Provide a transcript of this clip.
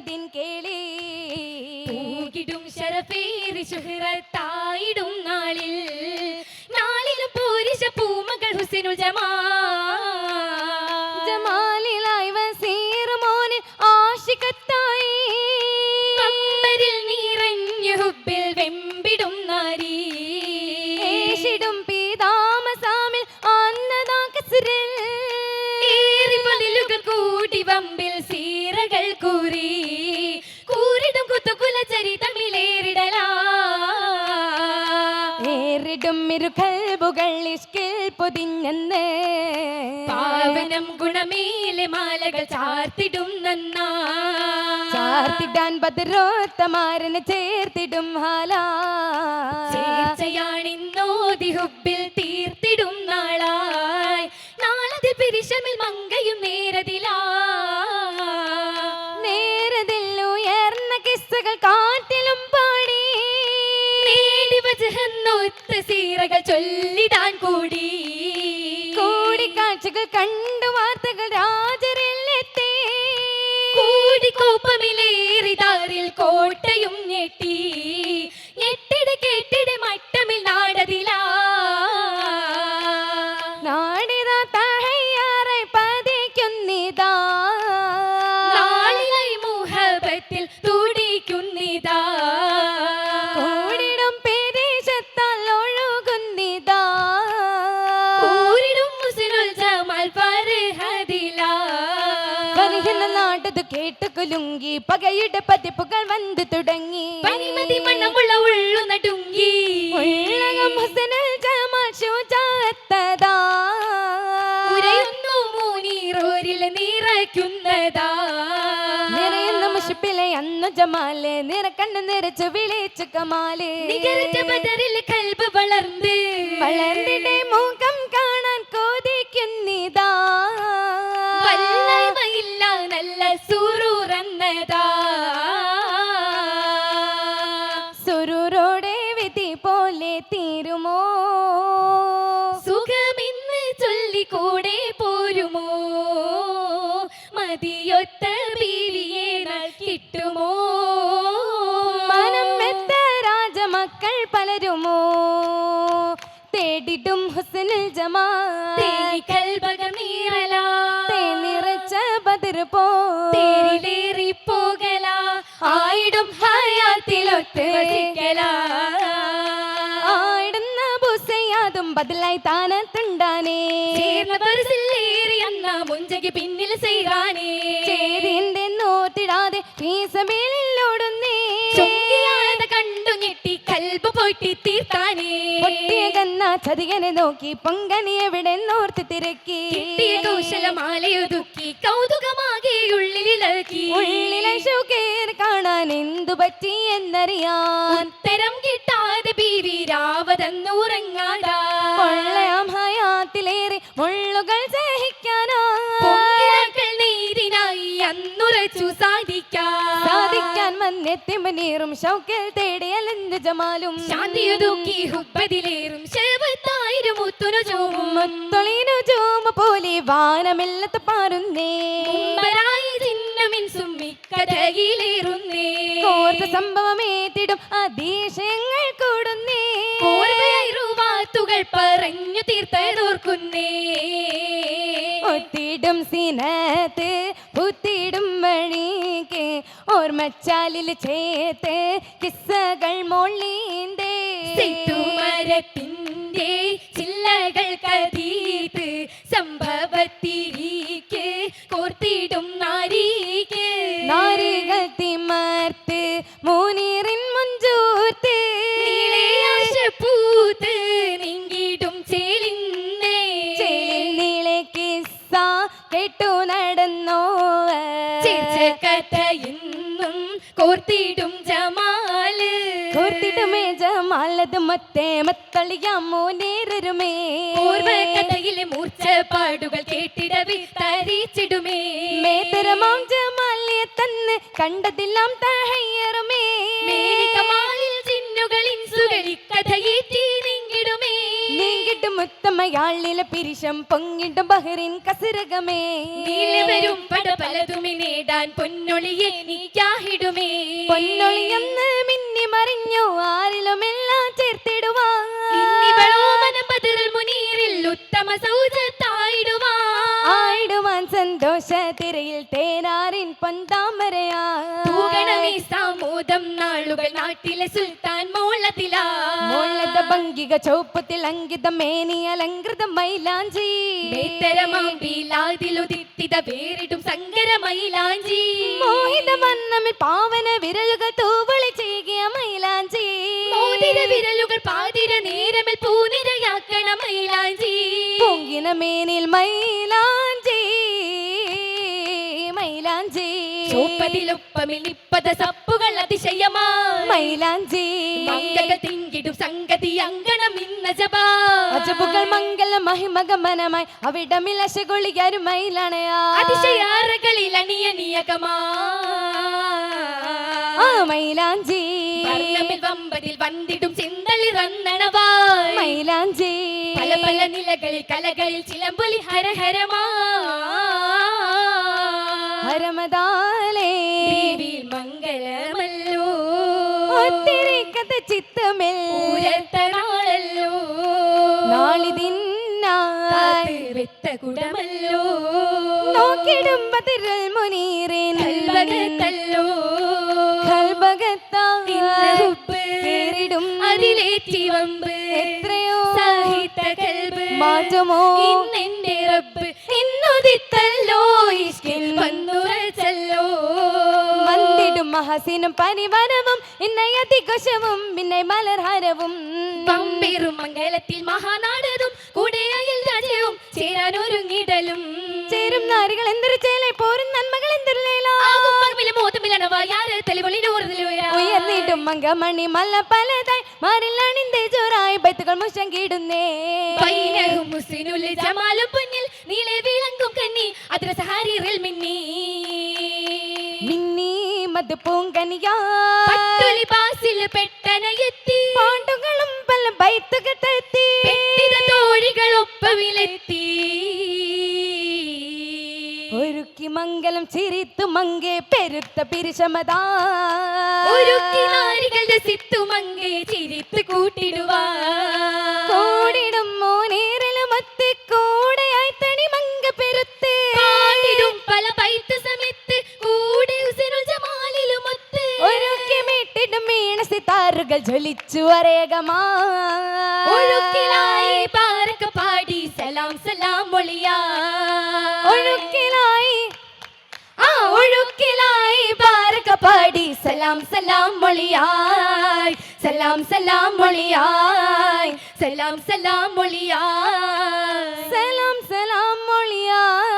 പൂവിട്ടതിൻ കേളി. പൂകിടും ശരഫേറി ശുഹ്റത്തായിടും നാളിൽ. നാളിൽ പൂരിശ പൂമകൾ ഹുസൈനുൽ ജമാ. ഏറിടും ഇരുകൽബുകൾ ഇഷ്കിൽ പൊതിഞ്ഞെന്ന്. പാവനം ഗുണമേലെ മാലകൾ ചാർത്തിടും നന്നാ ചാർത്തിടാൻ ബദരോത്തമാരനെ ചേർത്തിടും ഹാലാ. ചേർച്ചയാണിന്നോതി ഹുബിൽ തീർത്തിടും നാളായി. നാളതിൽ പിരിശമിൽ മങ്കയും നേരതിലാ. നേരതിൽ ഉയർന്ന കിസ്സുകൾ കാട്ടി വജഹന്നൊത്ത് സീറകൾ ചൊല്ലിടാൻ കൂടി. കൂടിക്കാഴ്ചകൾ കണ്ടു വാർത്തകൾ രാജരിലെത്തി. കൂടിക്കോപ്പമിലേറിതാറിൽ കോപ്പമിലേറി താറിൽ കോട്ടയും ഞെട്ടി. കുലുങ്ങി പകയുടെ പതിപ്പുകൾ വന്നു തുടങ്ങി. പനിമതി മണ്ണമുള്ള ഉള്ളു നടുങ്ങി ഉള്ളകം ഹുസനുൽ ജമാൽ ശുജാഅത്തതാ. ഉരയുന്നു മൂനീറോരിൽ നിറയ്ക്കുന്നതാ. നിറയുന്ന മുഷിപ്പിലെ അന്നു ജമാൽ നിറക്കണ്ണ് നിറച്ചു വിളിച്ചു കമാൽ. നികരറ്റ ബദറിൽ കൽബ് വളർന്ന്. വളർന്നിടെ മുഖം തീരുമോ? സുഖമിന്ന് ചൊല്ലിക്കൂടെ പോരുമോ? മതിയൊത്ത ബീവിയെ കിട്ടുമോ? മനം വെത്ത രാജമക്കൾ പലരുമോ? തേടിടും ഹുസനിൽ ജമാ. കൽബകം നീറലാ നിറച്ച ബദർ പോ. പോകലാ. ആയിടും ഹയാത്തിലൊത്ത് ബദലായി താനത്തുണ്ടാനേ ചേർന്ന ബർസിലേറി അന്ന മുഞ്ചകി പിന്നിൽ സൈറാനേ ചേരിന്റെ നോത്തിടാതെ ഫീസമേലോടുന്നേ ചുങ്കിയാത കണ്ടു ഞെട്ടി കൽബ് പോയിട്ട് തീർത്താനേ. പൊട്ടിയ കന്ന ചതികനെ നോക്കി പൊങ്കനി എവിടെ നോർത്ത് തിരക്കി. കിട്ടിയ കൗശലമാലയൊതുക്കി കൗതുകമാകെ ഉള്ളിലിളക്കി. ഉള്ളിലെ ഷുഗേർ കാണാൻ എന്തു പറ്റി എന്നറിയാൻ. ഉത്തരം കിട്ടാതെ ബീവി രാവതന്നുറങ്ങാതാ വന്നെത്തിമനീറും ഷൗക്കൽ അലഞ്ഞു ജമാലും ശാന്തിയൊതുക്കി ഹുബദിലേറും ശബത്തായിരം ഉത്തുനു ചോവും മുത്തൊളിനു ജോമ പോലെ വാനമെല്ലത്ത് പാറുന്നേ മുമ്പരായി സുമ്മി കഥയിലേറുന്നേ കോർത്ത സംഭവമേത്തിടും അതീശയങ്ങൾ കൂടുന്നേ. ഓർമ്മയായി റുവാത്തുകൾ പറഞ്ഞു തീർത്തതോർക്കുന്നേ. ഒത്തിടും സിനത്ത് പുത്തിടും വഴിക്ക് ഓർമ്മച്ചാലിൽ ചേത്ത് കിസ്സകൾ മൊള്ളീന്തേ മരത്തിന്റെ ചില്ലകൾ കോർത്തിടും ജമാൽ. കോർത്തിടുമേ ജമാലത് മത്തേ മത്തളിയാമോ നേരരുമേ പൂർവകഥയിലെ മൂർച്ചപ്പാടുകൾ കേട്ടിടവി തരിച്ചിടുമേ മേത്തരമാം ജമാലിയെ തന്നെ കണ്ടതെല്ലാം മുത്തമ്മയാളിലെ പിരിശം പൊങ്ങിടും ബഹറിൻ കസരകമേ. നീലവരും പട പലതുമി നേടാൻ പൊന്നൊളിയെ നീക്കാഹിടുമേ. പൊന്നൊളിയെന്ന് മിന്നി മറിഞ്ഞു ആരിലുമെല്ലാം ചേർത്തിടുവാൻ. മുനീറിൽ ഉത്തമ ആയിടുവാൻ സന്തോഷ തിരയിൽ തേനാറിൻ പൊന്താമരയാ പൂകണമേ സാമൂതം നാളുകൾ നാട്ടിലെ സുൽത്താൻ മോളത്തിലാ. മുള്ളത ഭംഗിക ചുവപ്പ് തിളങ്കിത മേനി അലങ്കൃത മൈലാഞ്ചി. ബേത്തരമാമ്പിലാതിലുദിത്തിത വേറിടും സങ്കര മൈലാഞ്ചി. മോഹിത മന്നമിൽ പാവന വിരലുകൾ തൂവളി ചെയ്യുക മൈലാഞ്ചി. മോതിര വിരലുകൾ പാതിര നേരമിൽ പൂനിരയാക്കണ മൈലാഞ്ചി. പൊങ്കിന മേനിൽ മൈലാഞ്ചി. ചോപ്പതിലൊപ്പമിൽ സപ്പുകൾ മംഗകൾ തിങ്കിടും സംഗതി അങ്കണം ഇന്ന അജബുകൾ മംഗല മഹിമഗമനമായി. അവിടമിൽ അശകൊളിയാരും മൈലാണയാ അതിശയാറകളിൽ മൈലാഞ്ചി. വമ്പതിൽ വന്നിടും ചിന്തളി റന്നണവായി. മൈലാഞ്ചി. പല പല നിലകളിൽ കലകളിൽ ചിലമ്പൊലി ഹരഹരമാ. ഹരമദാലേ. ദേവി മംഗളമല്ലോ. ഒത്തിരി കഥ പൂരത്തനാളല്ലോ നാളിതിന്നായി വെത്ത കുടമല്ലോ. നോക്കിടും ബദിരൽ മുനീറിൻ കൽവകത്തല്ലോ. കൽബകത്തായി ചിവമ്പ് എത്രയോ സാഹിത്യ കൽബ്. മാറ്റമോ? ഇന്നെന്റെ റബ്ബ്. ഇന്നുദിത്തല്ലോ ഇഷ്കിൽ വന്നുറച്ചല്ലോ വന്നിടും മഹസിനും പരിവരവും ഇന്നയതിഘോഷവും പിന്നെ മലർഹാരവും. പമ്പേറും മംഗലത്തിൽ മഹാനാടതും കൂടെ അയൽ രാജ്യവും ചേരാനൊരുങ്ങിടലും ചേരും നാരികൾ എന്തൊരു ചേലെ പോരും നന്മകൾ എന്തൊരു ഉയർന്നിടും മങ്കമണി മല്ല പലതായി ചോറായി ബൈത്തുകൾ മുഷം കീടുന്നേ. ജമാലും നീളെ വിളങ്ങും കന്നി അതിര സഹാരിറിൽ മിന്നി. മിന്നി മത് പൂങ്കനിയാ പട്ടുലി ബാസിൽ പെട്ടനയെത്തി പാണ്ടുകളും പല ബൈത്തുകെട്ടെത്തി തോഴികൾ ഒപ്പവിലെത്തി. ഒരുക്കി മംഗലം ചിരിത്തു മങ്കേ പെരുത്ത പിരിശമതാ. ഒരുക്കി നാരികൾ രസിത്തുമങ്ങേ ചിരിത്തു കൂട്ടിടുവാ. സിതാറുകൾ ജ്വലിച്ചു ഒഴുക്കിലായി പാരക്ക പാടി സലാം സലാം മൊളിയാ ഒഴുക്കിലായി. ആ ഒഴുക്കിലായി പാർക്ക് പാടി സലാം സലാം മൊളിയായി സലാം സലാം മൊളിയായി സലാം സലാം മൊഴിയായ് സലാം സലാം മൊളിയായി